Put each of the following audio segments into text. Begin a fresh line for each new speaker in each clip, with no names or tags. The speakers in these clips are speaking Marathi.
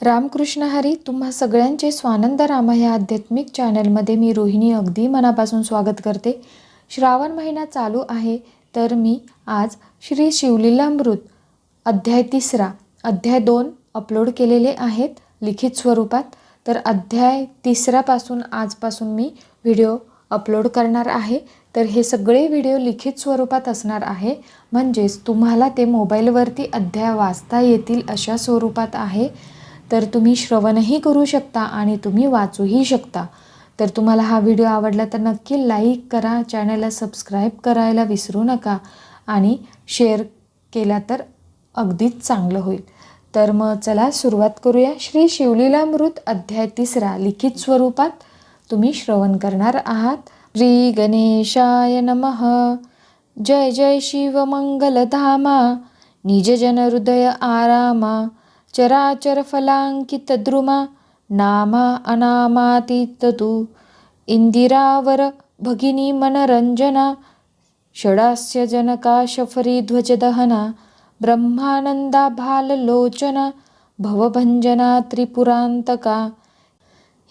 रामकृष्ण हरी तुम्हा सगळ्यांचे स्वानंद रामा ह्या आध्यात्मिक चॅनलमध्ये मी रोहिणी अगदी मनापासून स्वागत करते. श्रावण महिना चालू आहे तर मी आज श्री शिवलीलामृत अध्याय तिसरा अध्याय दोन अपलोड केलेले आहेत लिखित स्वरूपात. तर अध्याय तिसऱ्यापासून आजपासून मी व्हिडिओ अपलोड करणार आहे. तर हे सगळे व्हिडिओ लिखित स्वरूपात असणार आहे. म्हणजेच तुम्हाला ते मोबाईलवरती अध्याय वाचता येतील अशा स्वरूपात आहे. तर तुम्ही श्रवणही करू शकता आणि तुम्ही वाचूही शकता. तर तुम्हाला हा व्हिडिओ आवडला तर नक्की लाईक करा चॅनलला सबस्क्राईब करायला विसरू नका आणि शेअर केला तर अगदीच चांगलं होईल. तर मग चला सुरुवात करूया. श्री शिवलीलामृत अध्याय तिसरा लिखित स्वरूपात तुम्ही श्रवण करणार आहात. श्री गणेशाय नमः. जय जय शिव निज जन हृदय आरामा. चराचरफलाङ्कितद्रुमा नामा अनामातीत इन्दिरावर भगिनी मनरञ्जना षडास्य जनका शफरीध्वजदहना ध्वजदहना ब्रह्मानंदा भाललोचना भवभंजना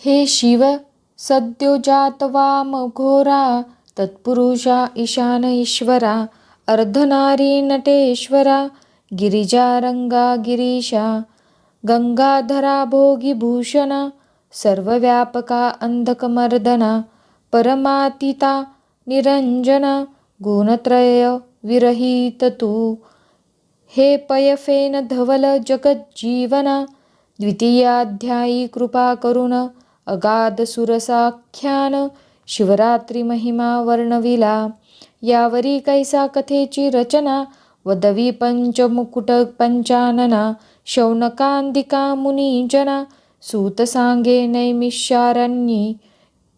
हे शिव सद्यो वाम घोरा तत्पुरुषा ईशान ईश्वरा अर्धनारी नटेश्वरा गिरिजारंगा गिरीशा गंगाधरा भोगीभूषणा सर्वव्यापका अंधकमर्दना परमातिता निरंजना गुणत्रय विरहित तू. हे पयफेन धवल जगज्जीवना द्वितीयाध्यायी कृपा करुण अगाध सुरसाख्यान शिवरात्री महिमा वर्णविला. यावरी कैसा कथेची रचना वदवी पंचमुकुट पंचानना शौनकांदिका मुनीजना सूत सांगे नैमिषारण्यी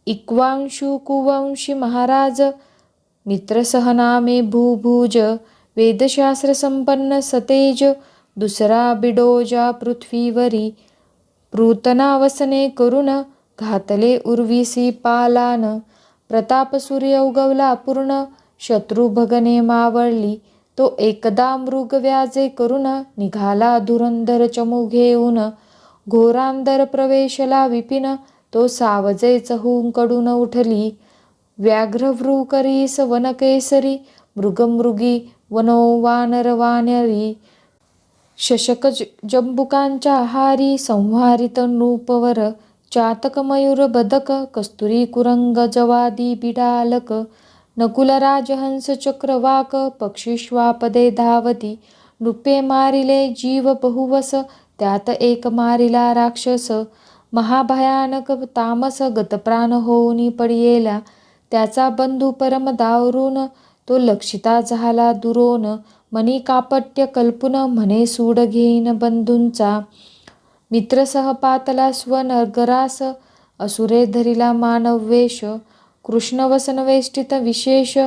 इक्वांशु कुवंशी महाराज मित्रसहनामे भूभुज वेदशास्त्रसंपन्न सतेज दुसरा बिडोजा पृथ्वीवरी पृतनावसने करुण घातले उर्विसी पालान प्रतापसूर्य उगवला पूर्ण शत्रुभगने मावळली तो एकदा मृग व्याजे करून निघाला धुरंधर चमू घेऊन घोरांदर प्रवेशला विपिन तो सावजे हुंकडून उठली. व्याघ्रभ्रू करीस वनकेसरी मृगमृगी वनो वानर वानरी शशक जंबुकांच्या आहारी संहारित नृपवर चातक मयूर बदक कस्तुरी कुरंग जवादी बिडालक. नकुल चक्रवाक पक्षीश्वापदे धावती नृपे मारिले जीव बहुवस त्यात एक मारिला राक्षस महाभयानक तामस गतप्राण होऊनी पडियेला त्याचा बंधू परम दावरून तो लक्षिता झाला दुरोन मनी कापट्य कल्पुन म्हणे सूड घेईन बंधूंचा मित्रसह पातला स्वनर्गरास असुरे धरिला मानवेश कृष्णवसनवेष्टित विशेष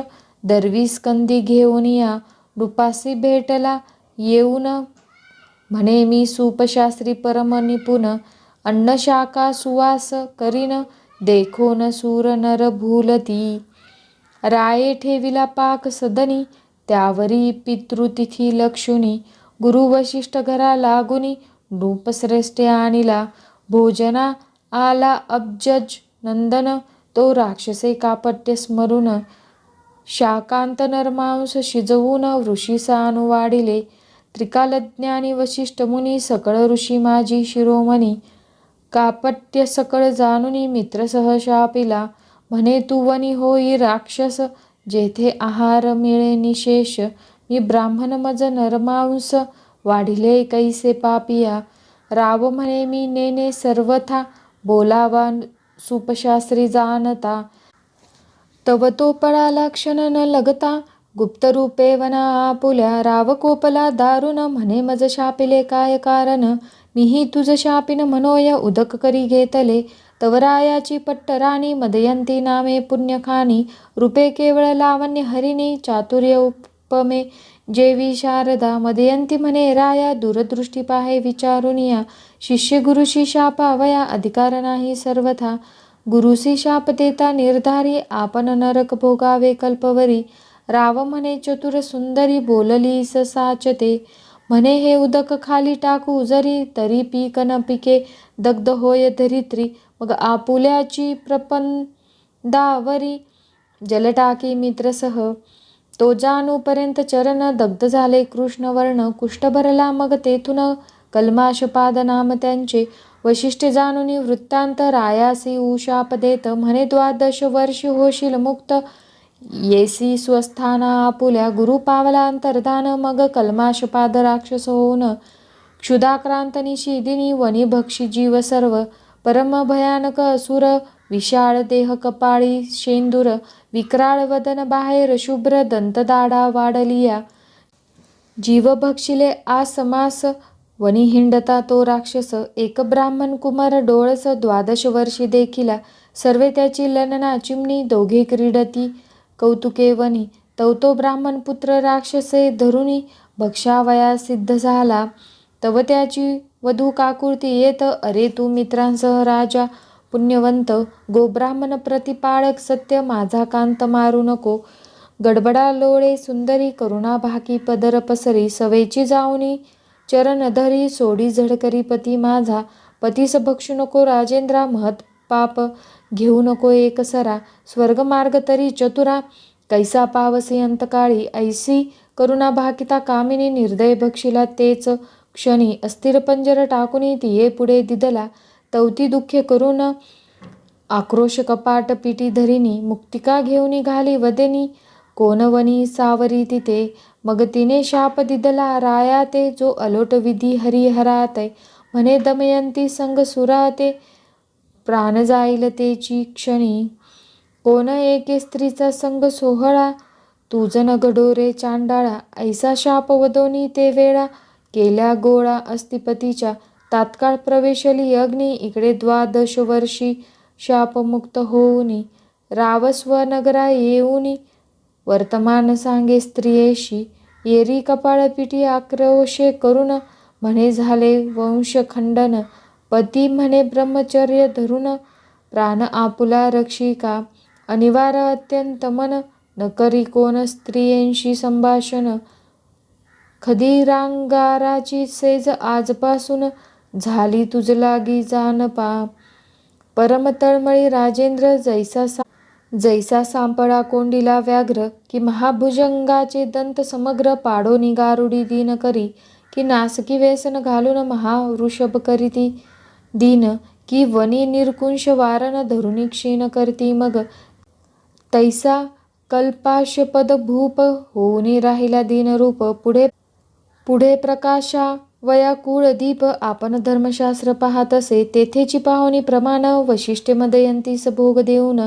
दर्वीस्कंदी घेऊन या नृपासी भेटला येऊन म्हणे मी सूपशास्त्री परम निपुण अन्नशाखा सुवास करीन देखोन सूर नर भूलती. राये ठेविला पाक सदनी त्यावरी पितृतिथी लक्षुनी गुरुवशिष्ठ घरा लागुनी नृपश्रेष्ठे आणिला भोजना आला अब्जज नंदन तो राक्षसे कापट्य स्मरून शाकांत नरमांस शिजवून ऋषीसानु वाढिले. त्रिकालज्ञानी वशिष्ठ मुनी सकळ ऋषी माझी शिरोमणी कापट्य सकळ जानुनी मित्र सहशापिला म्हणे तू वनी होई राक्षस जेथे आहार मिळे निशेष. मी ब्राह्मण मज नरमांस वाढिले कैसे पापिया. राव म्हणे मी नेने सर्वथा बोलावा सुपशास्त्री जाणता तव तो पळाला क्षण न लगता गुप्तरूपे वना आपुल्या राव कोपला दारुण म्हणे मज शापिले काय कारण? मीही तुझ शापिन मनोय उदक करी घेतले तवरायाची पट्टराणी मदयंती नामे पुण्यखानी रूपे केवळ लावण्य हरिणी चातुर्य उपमे जेवी शारदा मदयंती म्हणे राया दूरदृष्टी पाहे विचारुनिया शिष्य गुरुशी शापावया अधिकार नाही सर्वथा. गुरुसी शाप देता निर्धारी आपण नरक भोगावे कल्पवरी. राव म्हणे चतुर सुंदरी बोलली स म्हणे हे उदक खाली टाकू जरी तरी पीक न पिके. दग्ध होय धरित्री मग आपुल्याची प्रपंदावरी. जलटाकी मित्रसह तो जानूपर्यंत चरण दग्ध झाले. कृष्णवर्ण कुष्ठ भरला. मग तेथून कल्माशपाद नाम त्यांचे वशिष्ठ जाणून वृत्तांत रायासी उशाप देत म्हणे द्वादश वर्ष होशील मुक्त. येसी स्वस्थाना आपुल्या गुरु पावला अंतर्धान. मग कल्माशपाद राक्षस होऊन क्षुदाक्रांत निशिदिनी वनी भक्षी जीव सर्व परम भयानक असुर विशाळ देह कपाळी शेंदूर विक्राळ वदन बाहेर शुभ्र दंतदाढा वाढलिया. जीवभक्षिले आसमास वनी हिंडता तो राक्षस एक ब्राह्मण कुमार डोळस द्वादश वर्षी देखिला. सर्वे त्याची लनना चिमणी दोघे क्रीडती. कौतुके वनी तव ब्राह्मण पुत्र राक्षसे धरुणी भक्षावया सिद्ध झाला. तव त्याची वधू काकुळती येत अरे तू मित्रांसह राजा पुण्यवंत गोब्राह्मण प्रतिपाळक सत्य माझा कांत मारू नको. गडबडा लोळे सुंदरी करुणाभाकी पदर पसरी सवेची जाऊनी. चरणधरी सोडी झडकरी पती माझा. पतीस भक्षू नको राजेंद्रा महत पाप घेऊ नको एकसरा स्वर्गमार्ग तरी चतुरा. कैसा पावसी अंतकाळी ऐसी करुणा भाकिता कामिनी. निर्दय भक्षिला तेच क्षणी अस्थिर पंजर टाकुनी तिये पुढे दिदला. तवती दुःखे करून आक्रोश कपाट पिटी धरिणी मुक्तिका घेऊन घाली वदेनी. कोणवनी सावरी तिथे मग तिने शाप दिदला राया ते जो अलोट विधी हरिहराते. म्हणे दमयंती संग सुराते प्राण जाईल तेची क्षणी. कोण एके स्त्रीचा संग सोहळा तुझन गडोरे चांडाळा. ऐसा शाप वदोनी ते वेळा केल्या गोळा अस्तिपतीच्या. तात्काळ प्रवेशली अग्नी इकडे द्वादश वर्षी शापमुक्त होऊनी रावस्व नगरा येऊनी वर्तमान सांगे स्त्रियेशी येरी कपाळपिटी आक्रोशे करून म्हणे झाले वंशखंडन. पती म्हणे ब्रह्मचर्य धरून प्राण आपुला रक्षिका अनिवार्य अत्यंत मन न करी कोण स्त्रियेंशी संभाषण. खदिरांगाराची सेज आजपासून झाली तुझ लागी जानपा परम परमतळमळी राजेंद्र जैसा सा जैसा सांपळा कोंडीला व्याघ्र की महाभुजंगाचे दंत समग्र पाडो निगारुडी दीन करी की नासकी व्यसन घालून महावृषभ करीती. दीन की वनी निर्कुंश वारण धरुणी क्षीण करती मग. तैसा कल्पाशपद भूप होऊनी राहिला दीनरूप. पुढे पुढे प्रकाशा वया दीप आपण धर्मशास्त्र पाहत असे तेथेची पाहुणी प्रमाण वशिष्ठे मदयंतीस भोग देऊन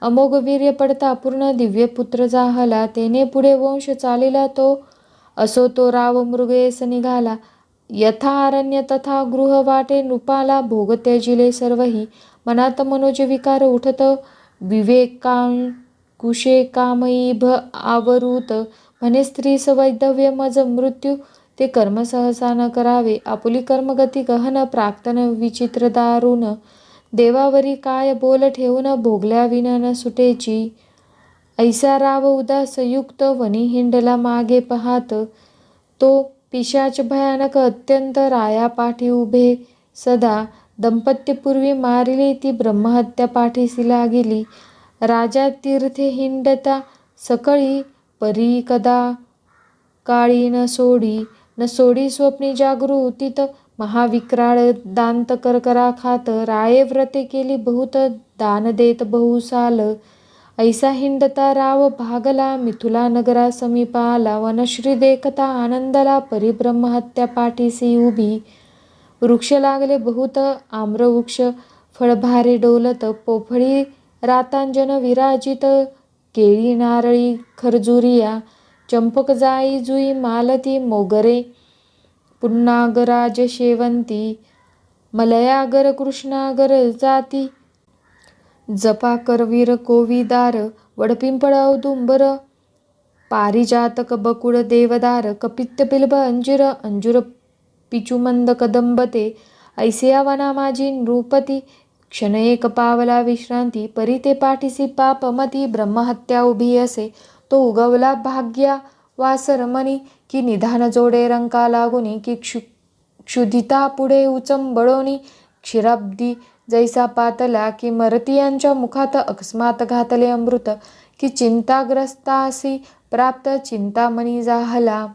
अमोघ वीर्य पडता पूर्ण दिव्य पुत्र जाहला तेने पुढे वंश चालिला तो असो तो राव मृगेस निघाला. यथा अरण्य तथा गृह वाटे नृपाला भोग त्याजिले सर्वही. मनात मनोज विकार उठत विवेकां कुशे भ आवरूत. म्हणे स्त्री सवैधव्य मज मृत्यू ते कर्म सहसा न करावे आपुली कर्मगती गहन प्राक्तन विचित्र दारुण. देवावरी काय बोल ठेवून भोगल्या विना न सुटेची? ऐसा राव उदासयुक्त वनी हिंडला मागे पाहात. तो पिशाच भयानक अत्यंत राया पाठी उभे. सदा दंपत्यपूर्वी मारिली ती ब्रह्महत्या पाठीसी लागली. राजा तीर्थे हिंडता सकळी परी कदा काळी न सोडी. न सोडी स्वप्नी जागृतीत महाविक्राळ दांत करकरा खात राये व्रते केली बहुत दान देत बहुसाल ऐसा हिंडता राव भागला मिथुला नगरा समीपा आला वनश्री देखता आनंदला परिब्रह्महत्या पाठीसी उभी. वृक्ष लागले बहुत आम्रवृक्ष फळभारे डोलत पोफळी रातांजन विराजित केळी नारळी खरजुरिया. चंपक जाई जुई मालती मोगरे पुन्नागराज शेवंती मलयागर कृष्णागर जाती. जपा करवीर कोविदार वडपिंपळ औदुंबर पारिजातक बकुळ देवदार कपित्य बिल्ब अंजिर अंजुर पिचुमंद कदंबते ऐसिया वना माझी नृपती क्षण एक पावला विश्रांती परी ते पाठीसी पापमती ब्रह्महत्या उभी असे. तो उगवला भाग्या वासरमणी की निधान जोडे रंका लागुनी की क्षु क्षुधिता पुढे उचम बळोनी. क्षीराब्दी जैसा पातला की मरतीयांच्या मुखात अकस्मात घातले अमृत की चिंताग्रस्तासी प्राप्त चिंतामणी जाहला.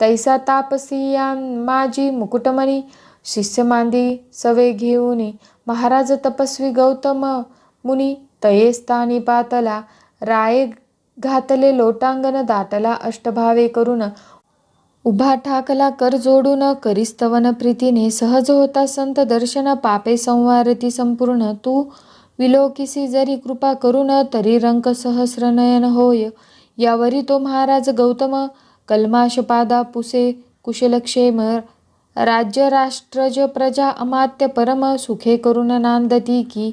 तैसा तापसिया माझी मुकुटमणी शिष्यमांदी सवे घेऊनी. महाराज तपस्वी गौतम मुनी तये स्थानी पातला. राये घातले लोटांगण दाटला अष्टभावे करून. उभा ठाकला कर जोडून करिस्तवन प्रीतीने सहज होता संत दर्शन पापे संवारती संपूर्ण. तू विलोकिसी जरी कृपा करून तरी रंक सहस्र नयन होय. यावरी तो महाराज गौतम कल्माशपादा पुसे कुशलक्षेम राज्य राष्ट्रज प्रजा अमात्य परम सुखे करून नांदती की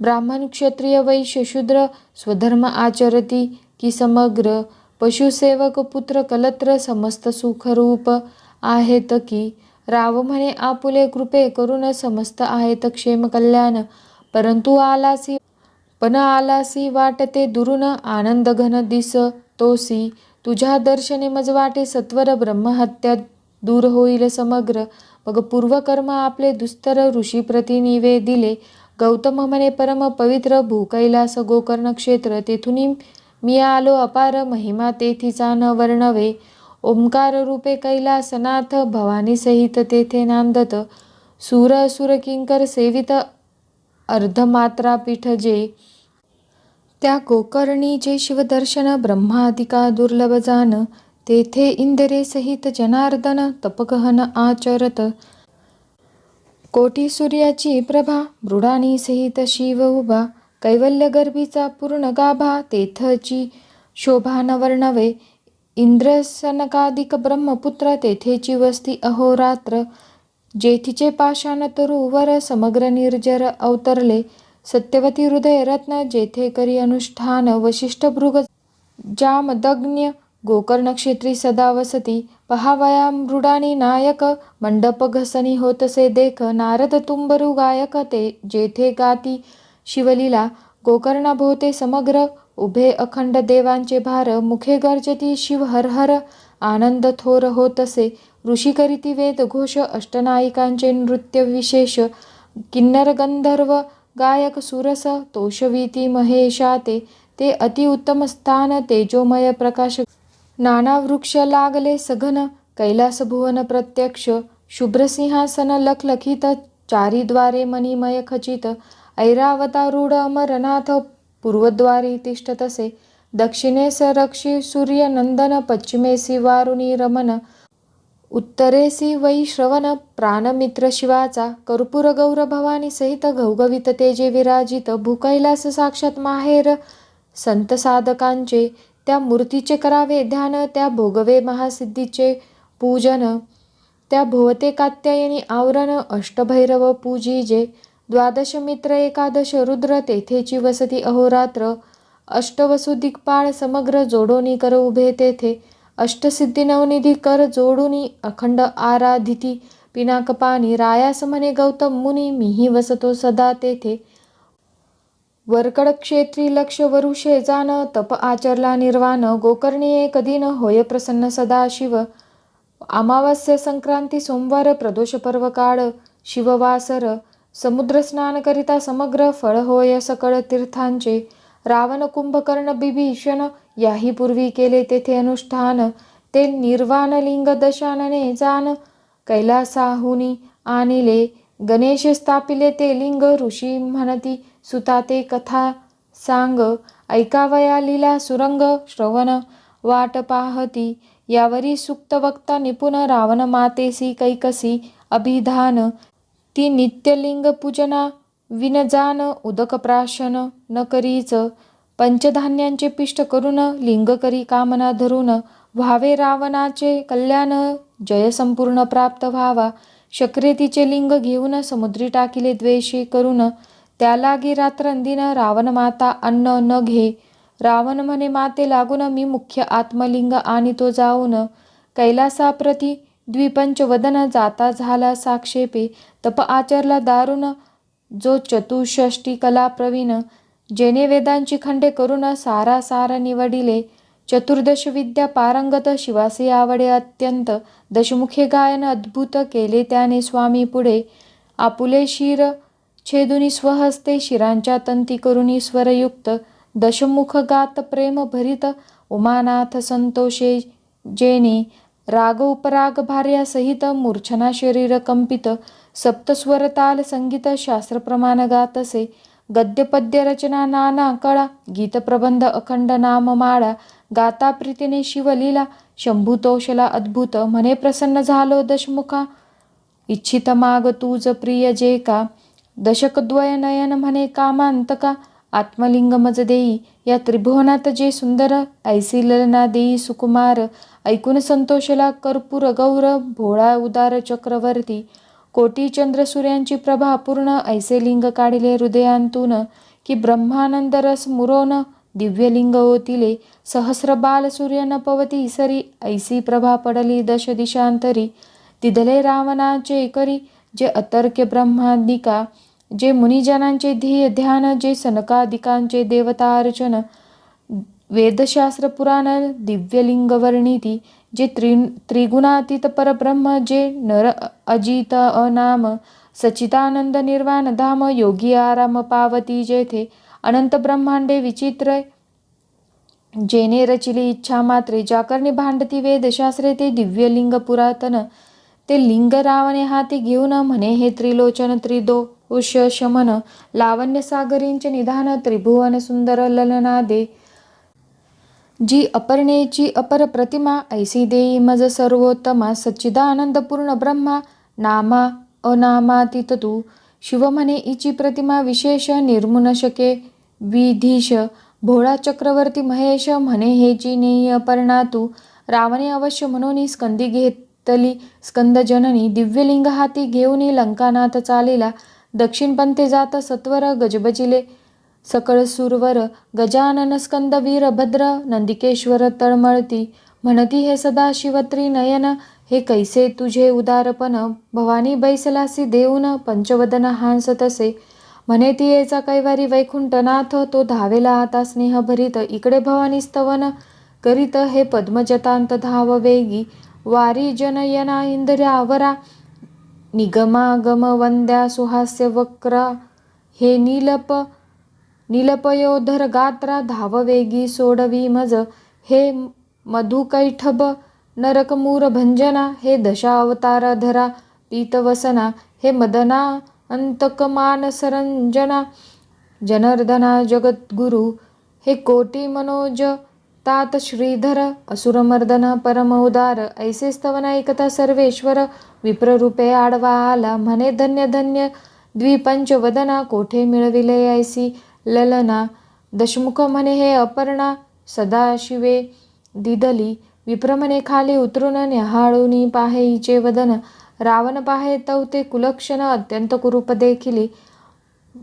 ब्राह्मण क्षत्रिय वैश्य शूद्र स्वधर्म आचरती की समग्र पशुसेवक पुत्र कलत्र समस्त सुखरूप आहेत की? राव म्हणे आपुले कृपे करून समस्त आहेत क्षेम कल्याण. परंतु आलासी पण आलासी वाटते दुरून आनंद घन दिस तोसी. तुझ्या दर्शने मज वाटे सत्वर ब्रह्महत्या दूर होईल समग्र. मग पूर्वकर्म आपले दुस्तर ऋषी प्रतिनिवे दिले गौतम म्हणे परम पवित्र भूकैलास गोकर्ण क्षेत्र तेथून मी आलो अपार महिमा तेथीचा न वर्णवे. ओंकार रूपे कैलासनाथ भवानी सहित तेथे नांदत. सूर असुर किंकर सेवित अर्धमात्रा पीठ जे. त्या गोकर्णीचे शिवदर्शन ब्रह्मादिका दुर्लभ जान. तेथे इंदिरे सहित जनार्दन तपगहन आचरत. कोटी सूर्याची प्रभा मृडानी सहित शिव उभा. कैवल्यगर्भीचा पूर्ण गाभा तेथची शोभा न वर्णवे इंद्रसनकादिक ब्रह्मपुत्र तेथेची वस्ती अहोरात्र जेथीचे पाषाण तरुवर समग्र निर्जर अवतरले. सत्यवती हृदय रत्न जेथे करी अनुष्ठान वशिष्ठ भृग जामदग्न्य गोकर्ण क्षेत्री सदा वसती. पहावया मृडानी नायक मंडप घसनी होतसे देख. नारद तुंबरू गायक ते जेथे गाती शिवलीला गोकर्णाभोवते समग्र उभे अखंड देवांचे भार मुखे गर्जती शिव हर हर आनंद थोर होतसे. ऋषी करीती वेद घोष अष्टनायिकांचे नृत्य विशेष किन्नर गंधर्व गायक सुरस तोषवीती महेशाते. ते अतिउत्तम स्थान तेजोमय प्रकाश. नाना वृक्ष लागले सघन कैलास भुवन प्रत्यक्ष. शुभ्रसिंहासन लखलखित चारीद्वारे मणिमय खचित. ऐरावतारूढ अमरनाथ पूर्वद्वारी तिष्ठतसे दक्षिणेस रक्षी सूर्यनंदन पश्चिमेसी वारुणी रमन उत्तरेसी वैश्रवण प्राणमित्र शिवाचा कर्पूर गौर भवानी सहित घवघवीत तेजे विराजित भूकैलास साक्षात माहेर संत साधकांचे त्या मूर्तीचे करावे ध्यान त्या भोगवे महासिद्धीचे पूजन त्या भोवते कात्यायनी आवरण अष्टभैरव पूजीजे द्वादश मित्र एकादश रुद्र तेथेची वसती अहोरात्र अष्टवसु दिक्पाळ समग्र जोडोनी कर उभे तेथे अष्टसिद्धी नवनिधी कर जोडुनी अखंड आराधिती पिनाकपाणी रायास म्हणे गौतम मुनी मीही वसतो सदा तेथे. वरकड क्षेत्री लक्ष वरुषे जान तप आचरला निर्वाण गोकर्णीये एक होय प्रसन्न सदा शिव. अमावास्य संक्रांती सोमवार प्रदोष पर्व काळ शिववासर समुद्रस्नानकरिता करिता समग्र फळ होय सकळ तीर्थांचे. रावण कुंभकर्ण बिभीषण याही पूर्वी केले तेथे अनुष्ठान. ते निर्वाण लिंग दशानने जान. कैलासाहुनी आणिले. गणेश स्थापिले ते लिंग ऋषी म्हणती सुता ते कथा सांग. ऐकावया लीला सुरंग श्रवण वाट पाहती. यावरी सुक्त वक्ता निपुण रावण मातेसी कैकसी अभिधान. ती नित्यलिंग पूजना विनजान उदक प्राशन न करीच पंचधान्यांचे पिष्ट करून लिंग करी कामना धरून व्हावे रावणाचे कल्याण जय संपूर्ण प्राप्त व्हावा शक्रेतीचे लिंग घेऊन समुद्री टाकिले द्वेषी करून त्यालागी रात्रंदिन रावण माता अन्न न घे. रावण म्हणे माते लागून मी मुख्य आत्मलिंग आणि तो जाऊन. कैलासाप्रती द्विपंचवदन जाता झाला साक्षेपे. तप आचरला दारुण जो चतुष्षष्टी कला प्रवीण जेने वेदांची खंडे करून सारा सार निवडिले चतुर्दश विद्या पारंगत शिवासी आवडे अत्यंत दशमुखे गायन अद्भुत केले त्याने स्वामी पुढे. आपुले शिर छेदुनी स्वहस्ते शिरांच्या तंती करुणी स्वरयुक्त दशमुख गात प्रेम भरित उमानाथ संतोषे जेने राग उपराग भार्यासहित मूर्छना शरीर कंपित सप्तस्वरताल संगीत शास्त्रप्रमाण गातसे असे गद्यपद्य रचना नाना कळा गीतप्रबंध अखंड नाम माळा गाता प्रीतीने शिवलीला शंभूतोषला अद्भुत म्हणे प्रसन्न झालो दशमुखा. इच्छित माग तुज प्रिय जे का दशकद्वय नयन म्हणे कामांतका आत्मलिंग मज देई या त्रिभुवनात जे सुंदर ऐसी ललना देई सुकुमार ऐकून संतोषला कर्पूर गौर भोळा उदार चक्रवर्ती. कोटी चंद्रसूर्यांची प्रभा पूर्ण ऐसे लिंग काढिले हृदयांतून की ब्रह्मानंद रस मुरोन दिव्यलिंग ओतिले. सहस्र बाल सूर्य न पवती सरी ऐसी प्रभा पडली दश दिशांतरी. तिधले रावणाचे करी जे अतर्क्य ब्रह्मादिका जे मुनिजनांचे ध्येय ध्यान जे सनकादिकांचे देवतार्चन वेदशास्त्र पुराण दिव्यलिंग वर्णिती. जे त्रि त्रिगुणातीत परब्रह्म जे नर अजित अनाम सचितानंद निर्वाण धाम योगी आराम पावती जेथे अनंत ब्रह्मांडे विचित्र जेने रचिली इच्छा मात्रे जाकरणी भांडती वेदशास्त्रे ते दिव्यलिंग पुरातन ते लिंग रावणे हाती घेऊन म्हणे हे त्रिलोचन त्रिदो उष शमन लावण्य सागरींचे निधान त्रिभुवन सुंदर ललनादे जी अपर्णेची अपर प्रतिमा ऐसी देई मज सर्वोत्तमा सच्चिदानंदपूर्ण ब्रह्मा नामा अनामातीत तू. शिवमने इची प्रतिमा विशेष निर्मुन शके विधीश भोळा चक्रवर्ती महेश म्हणे हे जी नेई अपर्णा तू. रावणे अवश्य म्हणून स्कंदी घेतली स्कंद जननी दिव्यलिंग हाती घेऊन लंकानाथ चालिला. दक्षिणपंथे जात सत्वर गजबजिले सकळ सुरवर गजानन स्कंद वीरभद्र नंदिकेश्वर तळमळती म्हणती हे सदा शिवत्री नयन हे कैसे तुझे उदारपण? भवानी बैसलासी देऊन पंचवदन हांस तसे. म्हणे ती येचा कैवारी वैकुंठनाथ तो धावेला आता स्नेहभरीत इकडे भवानी स्तवन करीत हे पद्मजतांत धाव वेगी. वारी जनयना इंद्रावरा निगमागम वंद्या सुहास्य वक्रा हे नीलप नीलपयोधर गात्रा धाववेगी सोडवी मज हे मधुकैठभ नरकमूर भंजना हे दशावतार धरा पीतवसना हे मदना अंतकमान सरंजना जनर्दना जगद्गुरु हे कोटी मनोज तात श्रीधर असुरमर्दन परम उदार ऐसे स्तवन ऐकता सर्वेश्वर विप्ररूपे आडवा आला म्हणे धन्य धन्य द्विपंचवदना कोठे मिळविले ऐसी ललना दशमुख म्हणे हे अपर्णा सदाशिवे दिदली विप्र खाली उतरून न्याहाळूनी पाहे हिचे वदन. रावण पाहे तव ते कुलक्षण अत्यंत कुरूप देखिली.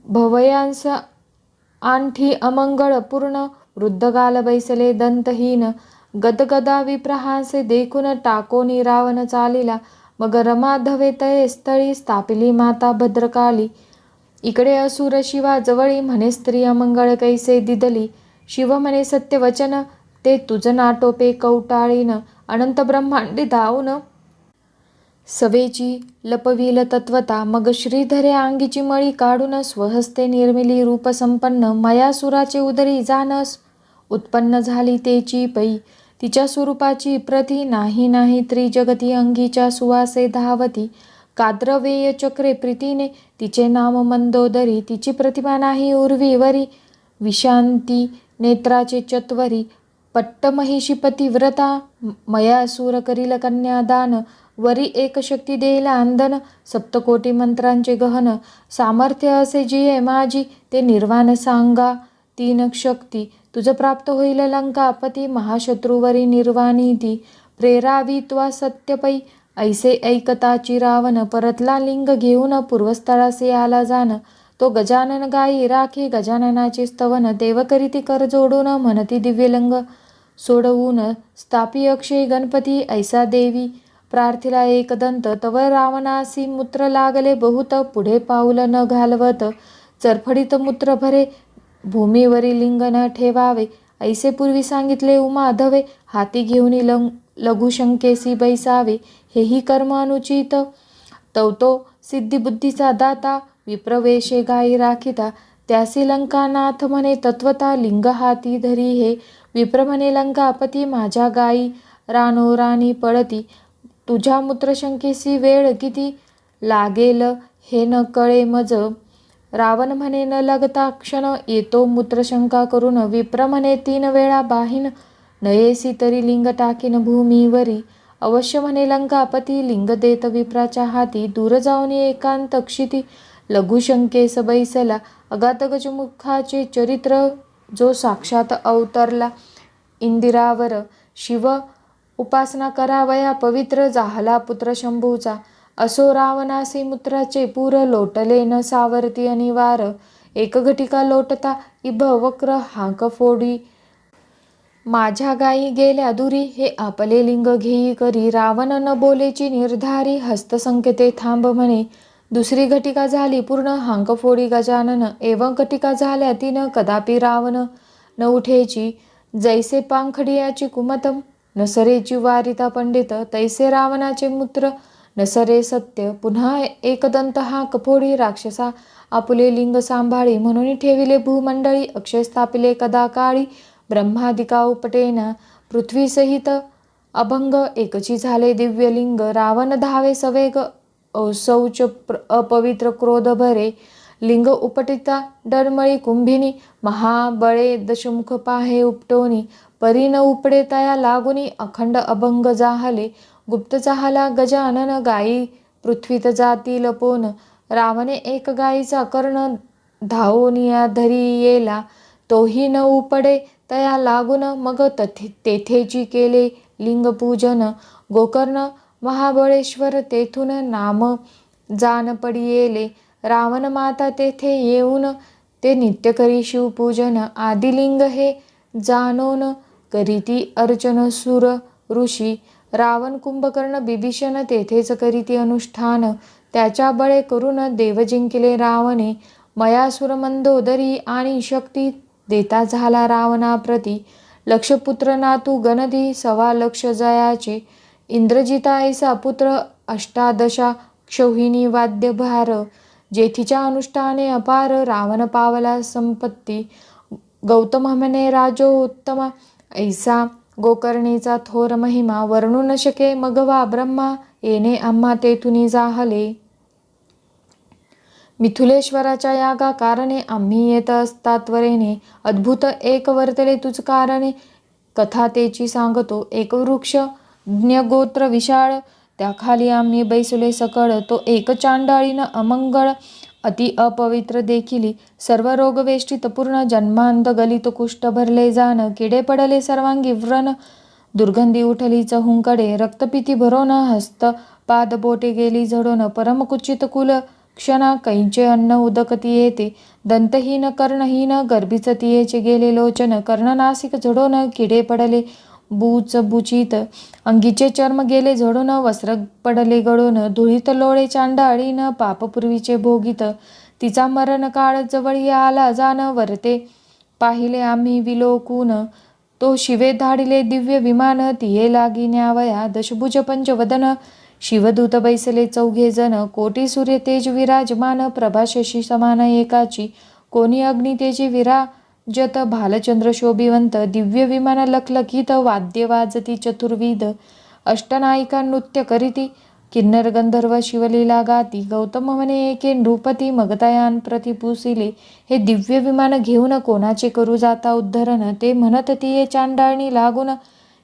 भवयांस आणखी अमंगळ पूर्ण वृद्धगाल बैसले दंतहीन. गदगदा विप्रहासे देखून टाकोनी रावण चालिला. मग रमाधवे तये स्थळी स्थापिली माता भद्रकाली. इकडे असुर शिवा जवळी म्हणे स्त्री अमंगळ कैसे दिदली? शिव म्हणे सत्यवचन ते तुझ नाटोपे कौटाळीन अनंत ब्रह्मांडी धावून. सवेची लपविल तत्वता मग श्रीधरे अंगीची मळी काढून स्वहस्ते निर्मिली रूपसंपन्न मयासुराचे उदरी जानस उत्पन्न झाली तेची पै तिच्या स्वरूपाची प्रती नाही नाही त्रिजगती अंगीच्या सुवासे धावती. काद्रवेय चक्रे प्रीतीने तिचे नाम मंदोदरी तिची प्रतिमा नाही उर्वीवरी. विशांती नेत्राचे चत्वरी पट्टमहिषीपती व्रता मयासूर करील कन्यादान वरी एक शक्ती देईल आंदन सप्तकोटी मंत्रांचे गहन. सामर्थ्य असे जिये माझी ते निर्वाण सांगा. तीन शक्ती तुझं प्राप्त होईल लंकापती महाशत्रुवरी निर्वाणी ती प्रेरावी त्वा सत्यपै ऐसे ऐकताची रावण परतला लिंग घेऊन पूर्वस्थळासे आला जाण तो गजानन गायी राखी गजाननाचे स्तवन देव करीती कर जोडून म्हणती दिव्यलंग. सोडवून स्थापी अक्षय गणपती ऐसा देवी. प्रार्थिला एकदंत तव रावणासी मूत्र लागले बहुत. पुढे पाऊल न घालवत चरफडीत मूत्र भरे. भूमीवरी लिंग न ठेवावे. ऐसे पूर्वी सांगितले उमा धवे हाती घेऊन लंग लघुशंकेसी बैसावे. हेही कर्म अनुचित. तवतो सिद्धिबुद्धीचा दाता विप्रवेशे गायी राखिता. त्यासी लंकानाथ म्हणे तत्वता लिंग हाती धरी हे. विप्र म्हणे लंकापती माझ्या गायी रानो राणी पळती. तुझ्या मूत्रशंकेसी वेळ किती लागेल हे न कळे मज. रावण म्हणे न लगता क्षण येतो मूत्रशंका करून. विप्र म्हणे तीन वेळा बाहीन. नयेसी तरी लिंग टाकीन भूमीवरी. अवश्य म्हणे लंकापती लिंग देत विप्राच्या हाती दूर जाऊन एकांत क्षिती लघुशंकेस बैसला अगात गजमुखाचे चरित्र जो साक्षात अवतरला इंदिरावर शिव उपासना करावया पवित्र जाहला पुत्र शंभूचा असो रावणासी मूत्राचे पूर लोटले न सावरती अनिवार एक घटिका लोटता इभ वक्र हांक फोडी माझ्या गायी गेल्या दुरी हे आपले लिंग घेई करी रावण न बोलेची निर्धारी हस्तसंकेते थांब म्हणे. दुसरी घटिका झाली पूर्ण हांकफोडी गजानन एवं घटिका झाल्या तिनं कदापि रावण न उठेची. जैसे पांखडियाची कुमतम नसरेची वारिता पंडित तैसे रावणाचे मूत्र नसरे सत्य पुन्हा एकदंत हा कफोडी राक्षसा आपुले लिंग सांभाळी म्हणून ठेविले भूमंडळी अक्षय स्थापिले कदा काळी ब्रह्मादिका उपटेन पृथ्वीसहित अभंग एकची झाले दिव्यलिंग रावण धावे सवेग औसौच प्र अपवित्र क्रोध भरे लिंग उपटिता डरमळी कुंभिनी महाबळे दशमुख पाहे उपटोनी परी न उपडे तया लागुनी अखंड अभंग जाहले गुप्त जाहला गजानन गायी पृथ्वीत जाती लपोन रावणे एक गायीचा कर्ण धावोनिया धरी येला तोही न उपडे तया लागून मग तथे तेथेची केले लिंगपूजन गोकर्ण महाबळेश्वर तेथून नाम जान पडियेले रावण माता तेथे येऊन ते नित्य करी शिवपूजन आदिलिंग हे जानोन करीती अर्चन सुर ऋषी. रावण कुंभकर्ण बिभीषण तेथेच करीती अनुष्ठान. त्याच्या बळे करून देव जिंकले रावणे. मयासुर मंदोदरी आणि शक्ती देता झाला रावणाप्रती. लक्षपुत्र नातू गणधी सवा लक्ष जयाचे. इंद्रजिता ऐसा पुत्र अष्टादशा क्षौहिणी वाद्यभार. जेथीच्या अनुष्ठाने अपार रावण पावला संपत्ती. गौतम हमने राजो उत्तम ऐसा गोकर्णीचा थोर महिमा. वर्णू न शके मगवा ब्रह्मा. येणे आम्हा तेथुनी जाहले. मिथुलेश्वराच्या यागा कारणे आम्ही येत असतात्वरेने अद्भुत एक वर्तले तुझ कारणे. कथा तेची सांगतो एक वृक्ष ज्ञगोत्र विशाळ. त्याखाली आम्ही बैसले सकळ तो एक चांडाळीनं अमंगळ. अति अपवित्र देखिली सर्व रोगवेष्टित पूर्ण जन्मांध गलित कुष्ठ भरले जाण किडे पडले सर्वांगी व्रण. दुर्गंधी उठली चहुंकडे रक्तपिती भरोन हस्त. पाद बोटे गेली झडोन परमकुचित कुल. क्षणा कैंचे अन्न उदकती येते दंतहीन कर्णहीन गर्भीच तियेचे गेले लोचन कर्णनासिक झडोन किडे पडले बूच बुचित अंगीचे चर्म गेले झडून वस्त्र पडले गळून धुळीत लोळे चांडाळीन पापपूर्वीचे भोगीत तिचा मरण काळ जवळी आला जाण वरते पाहिले आम्ही विलोकून तो शिवे धाडिले दिव्य विमान तिये लागी न्यावया दशभुज पंचवदन शिवदूत बैसले चौघे जण कोटी सूर्य तेज विराजमान प्रभाशशी समान एकाची कोणी अग्नितेजी विराजत भालचंद्र शोभिवंत दिव्य विमान लखलखित वाद्य वाजती चतुर्विध अष्टनायिका नृत्य करीती किन्नर गंधर्व शिवलीला गाती गौतम म्हणे एके नृपती मगतायान प्रतिपुसिले हे दिव्य विमान घेऊन कोणाचे करू जाता उद्धरण ते म्हणत तिये चांडाळणी लागून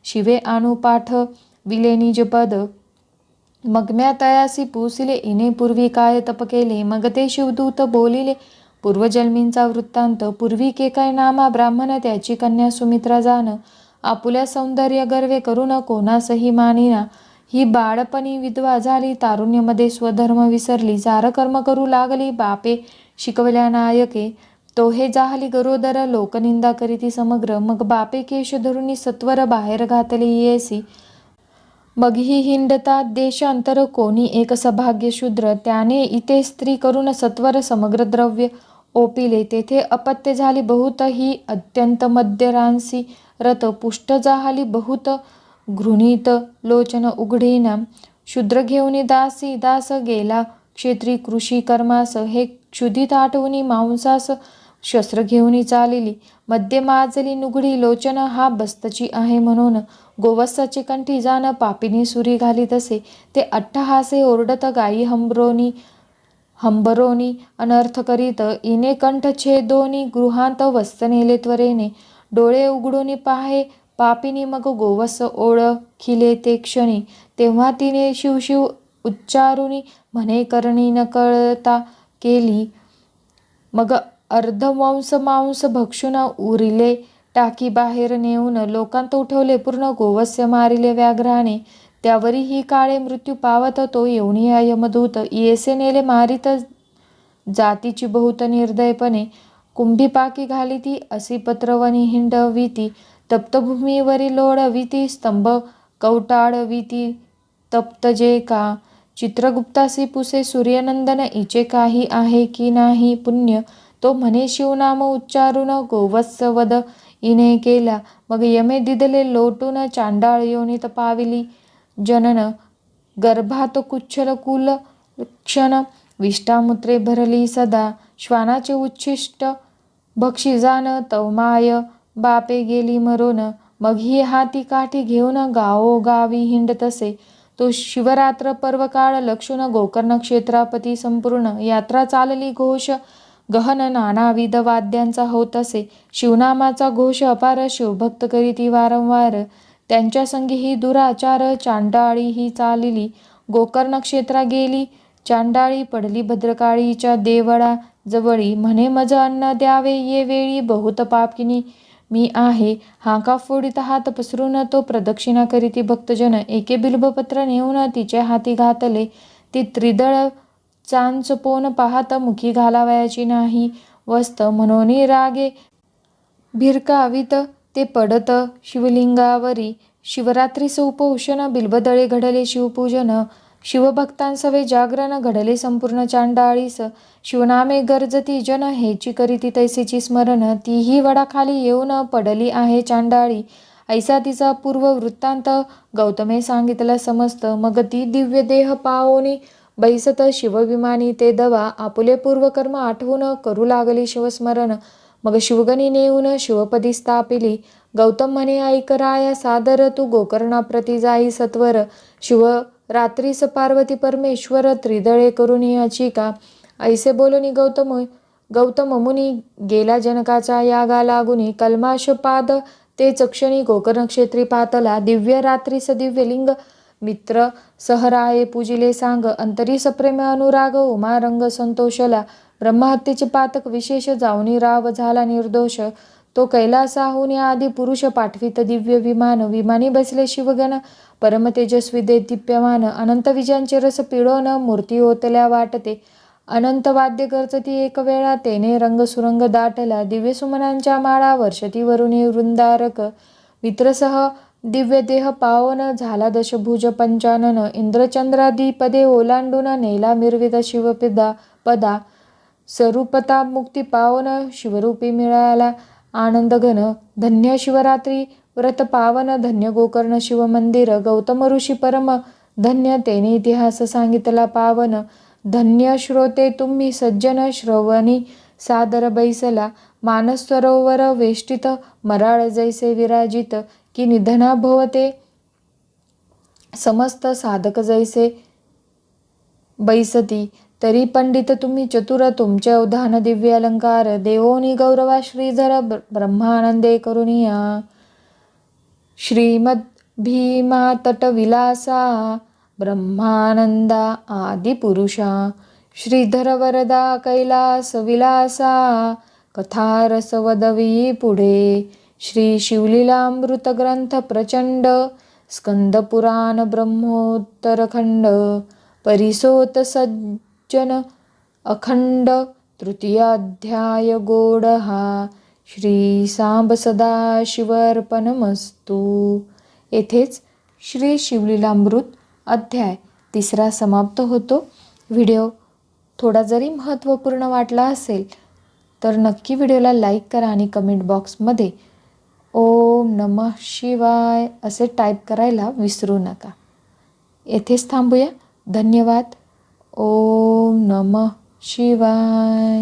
शिवे आणू पाठ विले निजपद मग म्या तयासी पुसिले इने पूर्वी काय तप केले मग ते शिवदूत बोलिले पूर्वजन्मींचा वृत्तांत पूर्वी के काय नामा ब्राह्मण त्याची कन्या सुमित्रा जाण आपुल्या सौंदर्य गर्वे करून कोणासही मानिना. ही बाळपणी विधवा झाली तारुण्यमध्ये स्वधर्म विसरली जारकर्म करू लागली बापे शिकवल्या नायके. तो हे जाहली गरोदर लोकनिंदा करीती समग्र. मग बापे केश धरुणी सत्वर बाहेर घातली येसी. मग ही हिंडता देशांतर कोणी? एक सभाग्य शूद्र त्याने इथे स्त्री करून सत्वर समग्र द्रव्य ओपिले. तेथे अपत्य झाली बहुत ही अत्यंत मध्यरांसी रथ. पुष्ट जाहाली बहुत घृणीत लोचन उघडीना. शूद्र घेऊन दासी दास गेला. क्षेत्री कृषी कर्मास. हे क्षुधित आठवणी मांसास शस्त्र घेऊन चालिली. मध्ये माजली नुगडी लोचन हा बस्तची आहे म्हणून गोवत्साची कंठी जाण पापिनी सुरी घाली तसे ते अट्टहासे ओरडत गायी हंबरोनी हंबरोनी अनर्थ करीत इने कंठ छेदोनी गृहांत वस्त नेले त्वरेने. डोळे उघडून पाहे पापिनी मग गोवस ओळखिले ते क्षणी. तेव्हा तिने शिवशिव उच्चारुनी म्हणे करणी न कळता केली. मग अर्धवंस मांस भक्षुन उरिले टाकी बाहेर नेऊन लोकांत उठवले पूर्ण गोवस्य मारिले व्याघ्राने. त्यावरी ही काळे मृत्यू पावत तो येऊनी यमदूत. येसे नेले मारित जातीची बहुत निर्दयपणे कुंभीपाकी घाली ती असी पत्रवनी हिंडविती तप्तभूमीवरी लोळविती स्तंभ कवटाळविती तप्त जे का? चित्रगुप्तासी पुसे सूर्यनंदन इचे काही आहे की नाही पुण्य? तो म्हणे शिवनाम उच्चारून गोवत्सवद इने केला. मग यमे दिदले लोटून चांडाळ योनीत पाविली जनन गर्भात कुच्छल कुल क्षण विष्टामुत्रे भरली सदा. श्वानाचे उच्छिष्ट भक्षिजान तवमाय बापे गेली मरोन. मग ही हाती काठी घेऊन गावोगावी हिंडतसे तो शिवरात्र पर्वकाळ लक्षुण गोकर्ण क्षेत्रापती संपूर्ण यात्रा चालली घोष. गहन नानाविध वाद्यांचा होत असे. शिवनामाचा घोष अपार शिवभक्त करीती वारंवार. त्यांच्या संगी ही दुराचार. चांडाळी ही चालिली. गोकर्ण क्षेत्रा गेली. चांडाळी पडली भद्रकाळीच्या देवळा जवळी. म्हणे मज अन्न द्यावे ये वेळी. बहुत पापकिनी मी आहे. हाका फोडीत हात पसरून तो प्रदक्षिणा करीती भक्तजन. एके बिल्बपत्र नेऊन तिचे हाती घातले. ती त्रिदळ चांचपोन पाहत मुखी घालावयाची नाही. वस्त म्हणून रागे. भिरकावीत ते पडत शिवलिंगावरी. शिवरात्रीस उपोषण बिल्बदळे घडले शिवपूजन. शिवभक्तांसवे जागरण घडले संपूर्ण चांडाळीस. शिवनामे गरजती जन हेची करीती तैसेची स्मरण. तीही वडाखाली येऊन पडली आहे चांडाळी. ऐसा तिचा पूर्व वृत्तांत गौतमे सांगितला समस्त. मग ती दिव्य देह पाओनी बैसत शिवविमानी ते दवा आपुले पूर्वकर्म आठवून करू लागली शिवस्मरण. मग शिवगणी नेऊन शिवपदी स्थापिली. गौतम म्हणे ऐकराया सादर तू गोकर्णाप्रती जाई सत्वर. शिव रात्रीस पार्वती परमेश्वर त्रिदळे करुणी अचिका ऐसे बोलोनी गौतम गौतम मुनी गेला जनकाचा यागा लागुनी. कल्माशपाद ते चक्षणी गोकर्ण क्षेत्री पातला. दिव्य रात्रीस सदिव्यलिंग लिंग मित्र सहराये पूजिले सांग अंतरी सप्रेम अनुराग उमारंग संतोषला ब्रह्महत्येचे पातक विशेष जाऊनी राव झाला निर्दोष. तो कैलासाहून आधी पुरुष पाठवित दिव्य विमान विमानी बसले शिवगण परमतेजस्वी दे दिप्यमान अनंत विजयांचे रस पिळोन मूर्ती ओतल्या वाटते. अनंत वाद्य करचती एक वेळा तेने रंग सुरंग दाटला. दिव्य सुमनांच्या माळा वर्षतीवरुणी वृंदारक. मित्रसह दिव्य देह पावन झाला दशभुज पंचानन इंद्रचंद्रादी पदे ओलांडून नेला मिरवित शिवपिदा पदा स्वरूपता मुक्ती पावन शिवरूपी मिळाला आनंद घन धन्य शिवरात्री व्रत पावन धन्य गोकर्ण शिवमंदिर गौतम ऋषी परम धन्य तेने इतिहास सांगितला पावन धन्य श्रोते तुम्ही सज्जन श्रवणी सादर बैसला मानस सरोवर वेष्टित मराळ जैसे विराजित की निधना भवते. समस्त साधक जैसे बैसती तरी पंडित तुम्ही चतुर तुमचे अवधान दिव्य अलंकार देवोनी गौरवा श्रीधर ब्र- ब्रह्मानंदे करुनिया श्रीमद भीमा तटविलासा ब्रह्मानंदा आदिपुरुषा. श्रीधर वरदा कैलास विलासा कथारसवदवी पुढे. श्री शिवलीलामृत ग्रंथ प्रचंड स्कंदपुराण ब्रह्मोत्तरखंड परिसोत सज्जन अखंड तृतीयाध्याय गोड हा श्री सांब सदा शिवर्पणमस्तू येथेच श्री शिवलीलामृत अध्याय तिसरा समाप्त होतो. व्हिडिओ थोडा जरी महत्त्वपूर्ण वाटला असेल तर नक्की व्हिडिओला लाईक करा आणि कमेंट बॉक्समध्ये ओम नमः शिवाय असे टाईप करायला विसरू नका. येथेच थांबूया. धन्यवाद. ओम नमः शिवाय.